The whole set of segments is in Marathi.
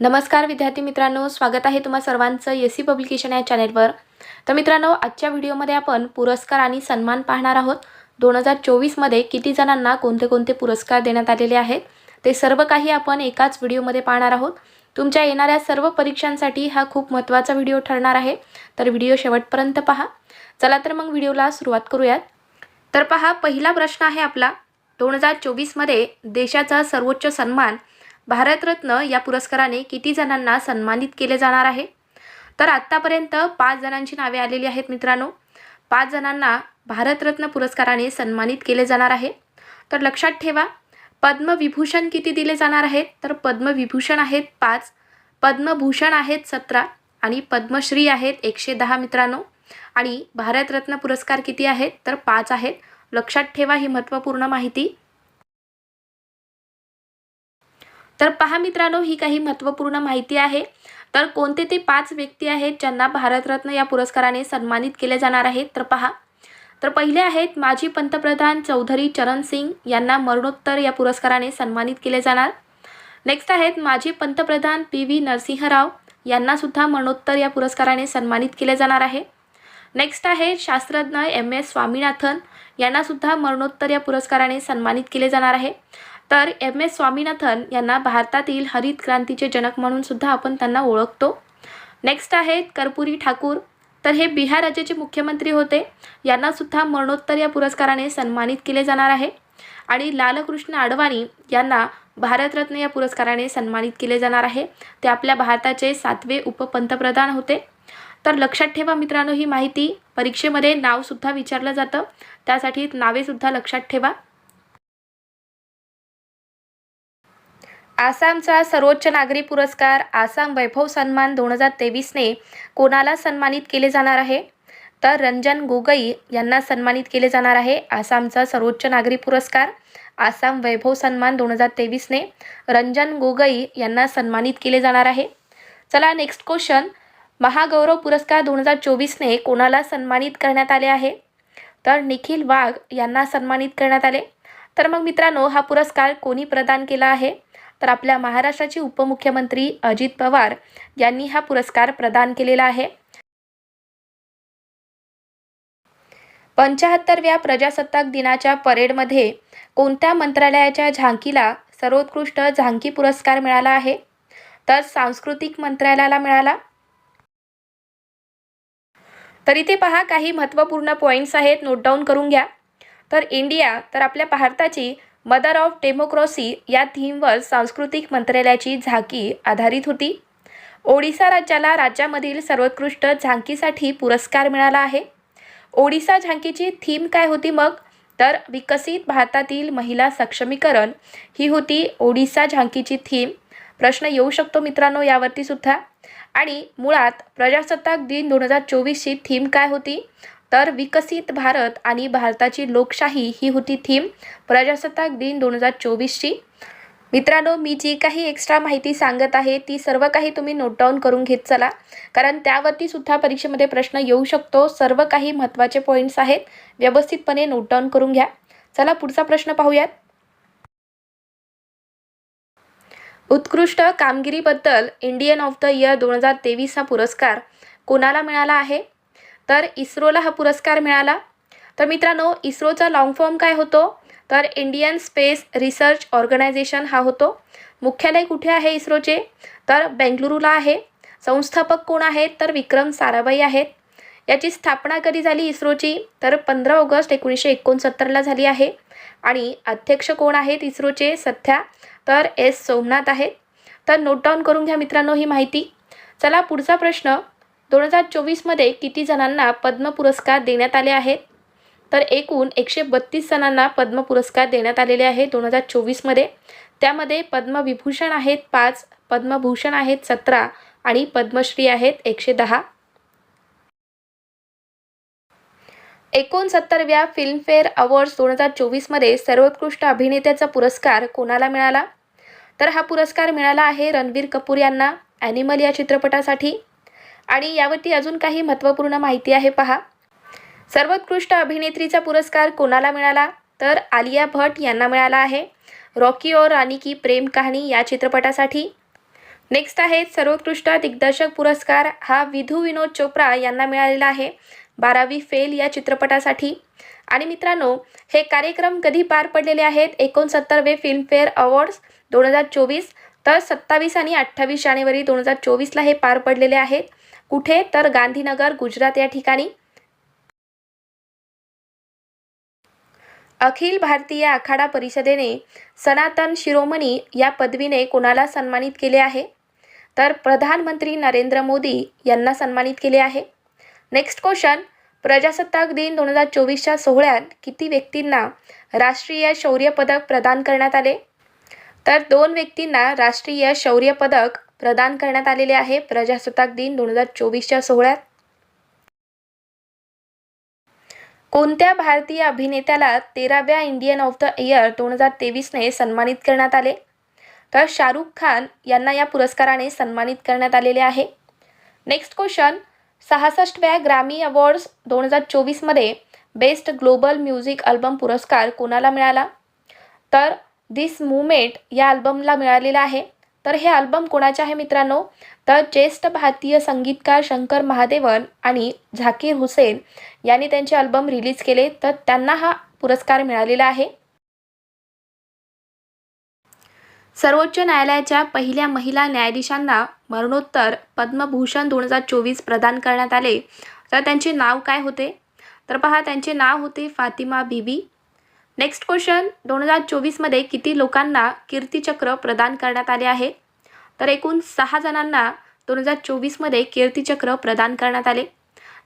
नमस्कार विद्यार्थी मित्रांनो स्वागत आहे तुम्हा सर्वांचं एस सी पब्लिकेशन या चॅनेलवर. तर मित्रांनो आजच्या व्हिडिओमध्ये आपण पुरस्कार आणि सन्मान पाहणार आहोत. दोन हजार चोवीसमध्ये किती जणांना कोणते कोणते पुरस्कार देण्यात आलेले आहेत ते सर्व काही आपण एकाच व्हिडिओमध्ये पाहणार आहोत. तुमच्या येणाऱ्या सर्व परीक्षांसाठी हा खूप महत्त्वाचा व्हिडिओ ठरणार आहे. तर व्हिडिओ शेवटपर्यंत पहा. चला तर मग व्हिडिओला सुरुवात करूयात. तर पहा पहिला प्रश्न आहे आपला. दोन हजार चोवीसमध्ये देशाचा सर्वोच्च सन्मान भारतरत्न या पुरस्काराने किती जणांना सन्मानित केले जाणार आहे? तर आत्तापर्यंत पाच जणांची नावे आलेली आहेत मित्रांनो. पाच जणांना भारतरत्न पुरस्काराने सन्मानित केले जाणार आहे. तर लक्षात ठेवा पद्मविभूषण किती दिले जाणार आहेत? तर पद्मविभूषण आहेत पाच पद्मभूषण आहेत सतरा आणि पद्मश्री आहेत एकशे दहा मित्रांनो. आणि भारतरत्न पुरस्कार किती आहेत? तर पाच आहेत. लक्षात ठेवा ही महत्त्वपूर्ण माहिती. तर पहा मित्रांनो ही काही महत्त्वपूर्ण माहिती आहे. तर कोणते ते पाच व्यक्ती आहेत ज्यांना भारतरत्न या पुरस्काराने सन्मानित केले जाणार आहेत? तर पहा. तर पहिले आहेत माजी पंतप्रधान चौधरी चरण सिंग यांना मरणोत्तर या पुरस्काराने सन्मानित केले जाणार. नेक्स्ट आहेत माजी पंतप्रधान पी व्ही नरसिंहराव यांनासुद्धा मरणोत्तर या पुरस्काराने सन्मानित केले जाणार आहे. नेक्स्ट आहे शास्त्रज्ञ एम एस स्वामीनाथन यांनासुद्धा मरणोत्तर या पुरस्काराने सन्मानित केले जाणार आहे. तर एम एस स्वामीनाथन यांना भारतातील हरित क्रांतीचे जनक म्हणून सुद्धा आपण त्यांना ओळखतो. नेक्स्ट आहेत कर्पुरी ठाकूर. तर हे बिहार राज्याचे मुख्यमंत्री होते. यांनासुद्धा मरणोत्तर या पुरस्काराने सन्मानित केले जाणार आहे. आणि लालकृष्ण आडवाणी यांना भारतरत्न या पुरस्काराने सन्मानित केले जाणार आहे. ते आपल्या भारताचे सातवे उपपंतप्रधान होते. तर लक्षात ठेवा मित्रांनो ही माहिती. परीक्षेमध्ये नावसुद्धा विचारलं जातं. त्यासाठी नावेसुद्धा लक्षात ठेवा. आसामचा सर्वोच्च नागरी पुरस्कार आसाम वैभव सन्मान दोन हजार तेवीसने कोणाला सन्मानित केले जाणार आहे? तर रंजन गोगई यांना सन्मानित केले जाणार आहे. आसामचा सर्वोच्च नागरी पुरस्कार आसाम वैभव सन्मान दोन हजार तेवीसने रंजन गोगई यांना सन्मानित केले जाणार आहे. चला नेक्स्ट क्वेश्चन महागौरव पुरस्कार दोन हजार चोवीसने कोणाला सन्मानित करण्यात आले आहे? तर निखिल वाघ यांना सन्मानित करण्यात आले. तर मग मित्रांनो हा पुरस्कार कोणी प्रदान केला आहे? तर आपल्या महाराष्ट्राचे उपमुख्यमंत्री अजित पवार यांनी हा पुरस्कार प्रदान केलेला आहे. पंचाहत्तरव्या प्रजासत्ताक दिनाच्या परेडमध्ये कोणत्या मंत्रालयाच्या झांकीला सर्वोत्कृष्ट झांकी पुरस्कार मिळाला आहे? तर सांस्कृतिक मंत्रालयाला मिळाला. तर इथे पहा काही महत्त्वपूर्ण पॉईंट्स आहेत नोट डाऊन करून घ्या. तर इंडिया तर आपल्या भारताची मदर ऑफ डेमोक्रॉसी या थीमवर सांस्कृतिक मंत्रालयाची झाकी आधारित होती. ओडिसा राज्याला राज्यामधील सर्वोत्कृष्ट झांकीसाठी पुरस्कार मिळाला आहे. ओडिसा झांकीची थीम काय होती मग? तर विकसित भारतातील महिला सक्षमीकरण ही होती ओडिसा झांकीची थीम प्रश्न येऊ शकतो मित्रांनो यावरती सुद्धा. आणि मुळात प्रजासत्ताक दिन दोन हजार चोवीसची थीम काय होती? तर विकसित भारत आणि भारताची लोकशाही ही होती थीम प्रजासत्ताक दिन दोन हजार चोवीसची. मित्रांनो मी जी काही एक्स्ट्रा माहिती सांगत आहे ती सर्व काही तुम्ही नोट डाऊन करून घेत चला. कारण त्यावरती सुद्धा परीक्षेमध्ये प्रश्न येऊ शकतो. सर्व काही महत्त्वाचे पॉईंट्स आहेत. व्यवस्थितपणे नोट डाऊन करून घ्या. चला पुढचा प्रश्न पाहूयात. उत्कृष्ट कामगिरीबद्दल इंडियन ऑफ द इयर दोन हजार तेवीस हा पुरस्कार कोणाला मिळाला आहे? तर इस्रोला हा पुरस्कार मिळाला. तर मित्रांनो इस्रोचा लाँग फॉर्म काय होतो? तर इंडियन स्पेस रिसर्च ऑर्गनायझेशन हा होतो. मुख्यालय कुठे आहे इस्रोचे? तर बेंगलुरूला आहे. संस्थापक कोण आहेत? तर विक्रम साराभाई आहेत. याची स्थापना कधी झाली इस्रोची? तर पंधरा ऑगस्ट एकोणीसशे एकोणसत्तरला झाली आहे. आणि अध्यक्ष कोण आहेत इस्रोचे? सध्या तर एस सोमनाथ आहेत. तर नोट डाऊन करून घ्या मित्रांनो ही माहिती. चला पुढचा प्रश्न. दोन हजार चोवीसमध्ये किती जणांना पद्म पुरस्कार देण्यात आले आहेत? तर एकूण एकशे बत्तीस जणांना पद्म पुरस्कार देण्यात आलेले आहे दोन हजार चोवीसमध्ये त्यामध्ये पद्मविभूषण आहेत पाच पद्मभूषण आहेत सतरा आणि पद्मश्री आहेत एकशे दहा. एकोणसत्तरव्या फिल्मफेअर अवॉर्ड्स दोन हजार चोवीसमध्ये सर्वोत्कृष्ट अभिनेत्याचा पुरस्कार कोणाला मिळाला? तर हा पुरस्कार मिळाला आहे रणबीर कपूर यांना ॲनिमल या चित्रपटासाठी. आणि यावरती अजून काही महत्त्वपूर्ण माहिती आहे पहा. सर्वोत्कृष्ट अभिनेत्रीचा पुरस्कार कोणाला मिळाला? तर आलिया भट यांना मिळाला आहे. रॉकी और राणी की प्रेम कहाणी या चित्रपटासाठी. नेक्स्ट आहे सर्वोत्कृष्ट दिग्दर्शक पुरस्कार हा विधू विनोद चोप्रा यांना मिळालेला आहे. बारावी फेल या चित्रपटासाठी. आणि मित्रांनो हे कार्यक्रम कधी पार पडलेले आहेत? एकोणसत्तरवे फिल्मफेअर अवॉर्ड्स दोन हजार चोवीस तर सत्तावीस आणि अठ्ठावीस जानेवारी दोन हजार चोवीसला हे पार पडलेले आहेत. कुठे? तर गांधीनगर गुजरात या ठिकाणी. अखिल भारतीय आखाडा परिषदेने सनातन शिरोमणी या पदवीने कोणाला सन्मानित केले आहे? तर प्रधानमंत्री नरेंद्र मोदी यांना सन्मानित केले आहे. नेक्स्ट क्वेश्चन प्रजासत्ताक दिन दोन हजार चोवीसच्या सोहळ्यात किती व्यक्तींना राष्ट्रीय शौर्य पदक प्रदान करण्यात आले? तर दोन व्यक्तींना राष्ट्रीय शौर्य पदक प्रदान करण्यात आलेले आहे. प्रजासत्ताक दिन दोन हजार चोवीसच्या सोहळ्यात. कोणत्या भारतीय अभिनेत्याला तेराव्या इंडियन ऑफ द इयर दोन हजार तेवीसने सन्मानित करण्यात आले? तर शाहरुख खान यांना या पुरस्काराने सन्मानित करण्यात आलेले आहे. Next question. सहासष्टव्या ग्रॅमी अवॉर्ड्स दोन हजार चोवीसमध्ये बेस्ट ग्लोबल म्युझिक अल्बम पुरस्कार कोणाला मिळाला? तर दिस मुमेंट या अल्बमला मिळालेला आहे. तर हे अल्बम कोणाचे आहे मित्रांनो? तर ज्येष्ठ भारतीय संगीतकार शंकर महादेवन आणि झाकीर हुसेन यांनी त्यांचे अल्बम रिलीज केले. तर त्यांना हा पुरस्कार मिळालेला आहे. सर्वोच्च न्यायालयाच्या पहिल्या महिला न्यायाधीशांना मरणोत्तर पद्मभूषण दोन हजार चोवीस प्रदान करण्यात आले. तर त्यांचे नाव काय होते? तर पहा त्यांचे नाव होते फातिमा बीबी नेक्स्ट क्वेश्चन दोन हजार चोवीसमध्ये किती लोकांना कीर्तीचक्र प्रदान करण्यात आले आहे? तर एकूण सहा जणांना दोन हजार चोवीसमध्ये कीर्तीचक्र प्रदान करण्यात आले.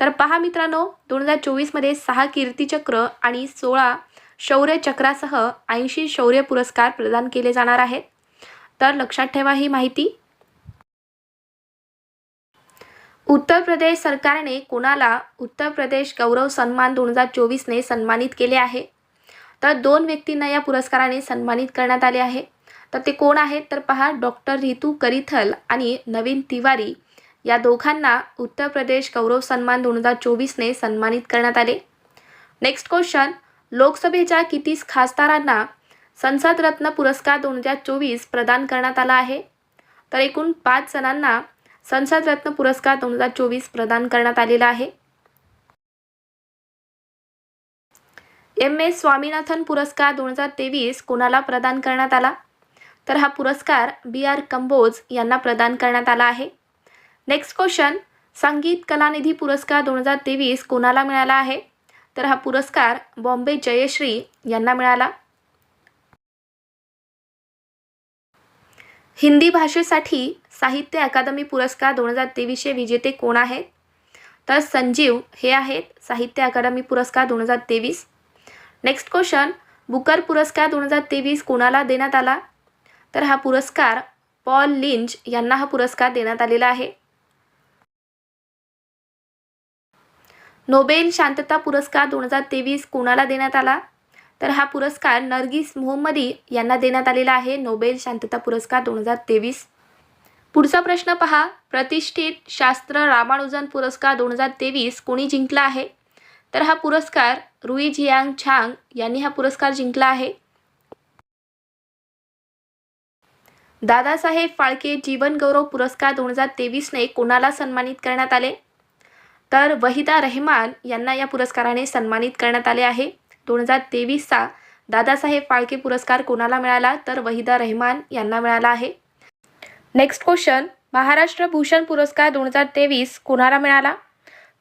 तर पहा मित्रांनो दोन हजार चोवीसमध्ये सहा कीर्तीचक्र आणि सोळा शौर्यचक्रासह ऐंशी शौर्य पुरस्कार प्रदान केले जाणार आहेत. तर लक्षात ठेवा ही माहिती. उत्तर प्रदेश सरकारने कोणाला उत्तर प्रदेश गौरव सन्मान दोन हजार चोवीसने सन्मानित केले आहे? तर दोन व्यक्तींना या पुरस्काराने सन्मानित करण्यात आले आहे. तर ते कोण आहेत? तर पहा डॉक्टर रितू करिथल आणि नवीन तिवारी या दोघांना उत्तर प्रदेश गौरव सन्मान दोन हजार चोवीसने सन्मानित करण्यात आले. नेक्स्ट क्वेश्चन लोकसभेच्या किती खासदारांना संसद रत्न पुरस्कार दोन हजार चोवीस प्रदान करण्यात आला आहे? तर एकूण पाच जणांना संसद रत्न पुरस्कार दोन हजार चोवीस प्रदान करण्यात आलेला आहे. एम एस स्वामीनाथन पुरस्कार दोन हजार तेवीस कोणाला प्रदान करण्यात आला? तर हा पुरस्कार बी आर कंबोज यांना प्रदान करण्यात आला आहे. नेक्स्ट क्वेश्चन संगीत कलानिधी पुरस्कार दोन हजार तेवीस कोणाला मिळाला आहे? तर हा पुरस्कार बॉम्बे जयश्री यांना मिळाला. हिंदी भाषेसाठी साहित्य अकादमी पुरस्कार दोन हजार तेवीसचे विजेते कोण आहेत? तर संजीव हे आहेत. साहित्य अकादमी पुरस्कार दोन हजार तेवीस. नेक्स्ट क्वेश्चन बुकर पुरस्कार दोन हजार तेवीस कोणाला देण्यात आला? तर हा पुरस्कार पॉल लिंच यांना हा पुरस्कार देण्यात आलेला आहे. नोबेल शांतता पुरस्कार दोन हजार तेवीस कोणाला देण्यात आला? तर हा पुरस्कार नरगिस मोहम्मदी यांना देण्यात आलेला आहे. नोबेल शांतता पुरस्कार दोन हजार तेवीस. पुढचा प्रश्न पहा. प्रतिष्ठित शास्त्र रामानुजन पुरस्कार दोन हजार तेवीस कोणी जिंकला आहे? तर हा पुरस्कार रुई झियांग छांग यांनी हा पुरस्कार जिंकला आहे. दादासाहेब फाळके जीवन गौरव पुरस्कार दोन हजार तेवीसने कोणाला सन्मानित करण्यात आले? तर वहिदा रहमान यांना या पुरस्काराने सन्मानित करण्यात आले आहे. दोन हजार तेवीसचा दादासाहेब फाळके पुरस्कार कोणाला मिळाला? तर वहिदा रहमान यांना मिळाला आहे. नेक्स्ट क्वेश्चन महाराष्ट्र भूषण पुरस्कार दोन हजार तेवीस कोणाला मिळाला?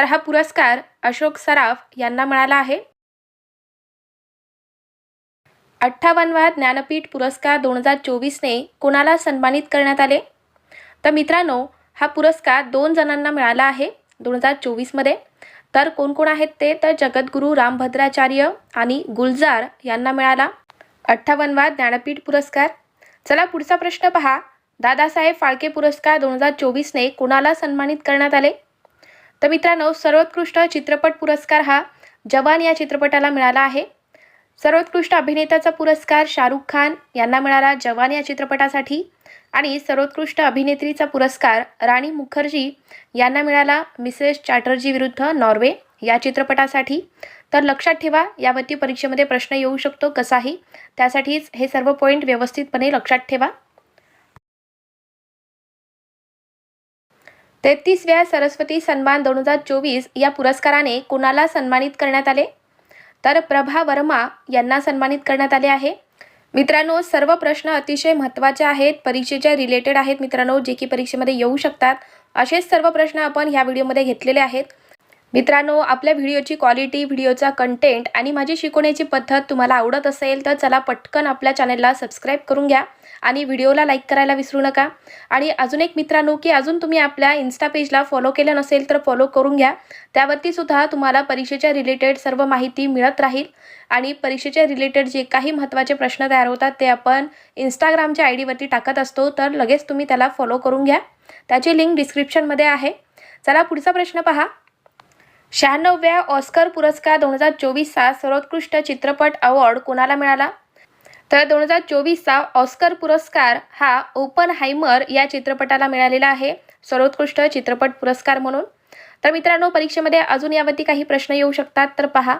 तर हा पुरस्कार अशोक सराफ यांना मिळाला आहे. अठ्ठावन्नवा ज्ञानपीठ पुरस्कार दोन हजार चोवीसने कोणाला सन्मानित करण्यात आले? तर मित्रांनो हा पुरस्कार दोन जणांना मिळाला आहे दोन हजार चोवीसमध्ये. तर कोण कोण आहेत ते? तर जगद्गुरू रामभद्राचार्य आणि गुलजार यांना मिळाला अठ्ठावन्नवा ज्ञानपीठ पुरस्कार. चला पुढचा प्रश्न पहा. दादासाहेब फाळके पुरस्कार दोन हजार चोवीसने कोणाला सन्मानित करण्यात आले? तर मित्रांनो सर्वोत्कृष्ट चित्रपट पुरस्कार हा जवान या चित्रपटाला मिळाला आहे. सर्वोत्कृष्ट अभिनेत्याचा पुरस्कार शाहरुख खान यांना मिळाला जवान या चित्रपटासाठी आणि सर्वोत्कृष्ट अभिनेत्रीचा पुरस्कार राणी मुखर्जी यांना मिळाला मिसेस चॅटर्जी विरुद्ध नॉर्वे या चित्रपटासाठी. तर लक्षात ठेवा यावरती परीक्षेमध्ये प्रश्न येऊ शकतो कसाही. त्यासाठीच हे सर्व पॉईंट व्यवस्थितपणे लक्षात ठेवा. तेहतीसव्या सरस्वती सन्मान दोन हजार चोवीस या पुरस्काराने कुणाला सन्मानित करण्यात आले? तर प्रभा वर्मा यांना सन्मानित करण्यात आले आहे. मित्रांनो सर्व प्रश्न अतिशय महत्त्वाचे आहेत परीक्षेच्या रिलेटेड आहेत मित्रांनो जे की परीक्षेमध्ये येऊ शकतात. असेच सर्व प्रश्न आपण ह्या व्हिडिओमध्ये घेतलेले आहेत. मित्रांनो आपल्या व्हिडिओची क्वालिटी व्हिडिओचा कंटेंट आणि माझी शिकवण्याची पद्धत तुम्हाला आवडत असेल तर चला पटकन आपल्या चॅनलला सबस्क्राईब करून घ्या आणि व्हिडिओला लाईक करायला विसरू नका. आणि अजून एक मित्रांनो की अजून तुम्ही आपल्या इन्स्टा पेजला फॉलो केलं नसेल तर फॉलो करून घ्या. त्यावरती सुद्धा तुम्हाला परीक्षेच्या रिलेटेड सर्व माहिती मिळत राहील. आणि परीक्षेच्या रिलेटेड जे काही महत्त्वाचे प्रश्न तयार होतात ते आपण इंस्टाग्रामच्या आय डीवरती टाकत असतो तर लगेच तुम्ही त्याला फॉलो करून घ्या. त्याची लिंक डिस्क्रिप्शनमध्ये आहे. चला पुढचा प्रश्न पहा. शहाण्णव्या ऑस्कर पुरस्कार दोन हजार चोवीसचा सर्वोत्कृष्ट चित्रपट अवॉर्ड कोणाला मिळाला? तर दोन हजार चोवीसचा ऑस्कर पुरस्कार हा ओपन हायमर या चित्रपटाला मिळालेला आहे सर्वोत्कृष्ट चित्रपट पुरस्कार म्हणून. तर मित्रांनो परीक्षेमध्ये अजून यावरती काही प्रश्न येऊ शकतात तर पहा.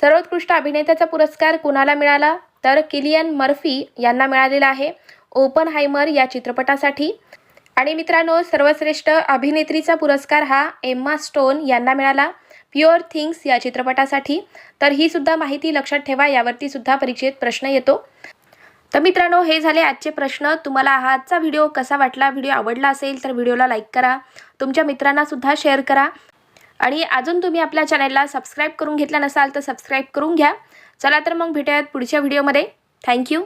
सर्वोत्कृष्ट अभिनेत्याचा पुरस्कार कुणाला मिळाला? तर किलियन मर्फी यांना मिळालेला आहे ओपन हायमर या चित्रपटासाठी. आणि मित्रांनो सर्वश्रेष्ठ अभिनेत्रीचा पुरस्कार हा एम्मा स्टोन यांना मिळाला. प्युअर थिंग्स या चित्रपटासाठी तर ही सुद्धा माहिती लक्षात ठेवा यावरती सुद्धा परीक्षेत प्रश्न येतो. तर मित्रांनो हे झाले आजचे प्रश्न. तुम्हाला हा आजचा व्हिडिओ कसा वाटला व्हिडिओ आवडला असेल तर व्हिडिओला लाईक करा. तुमच्या मित्रांना सुद्धा शेअर करा. आणि अजून तुम्ही आपल्या चॅनलला सबस्क्राईब करून घेतला नसाल तर सबस्क्राईब करून घ्या. चला तर मग भेटूयात पुढच्या व्हिडिओमध्ये. थँक्यू.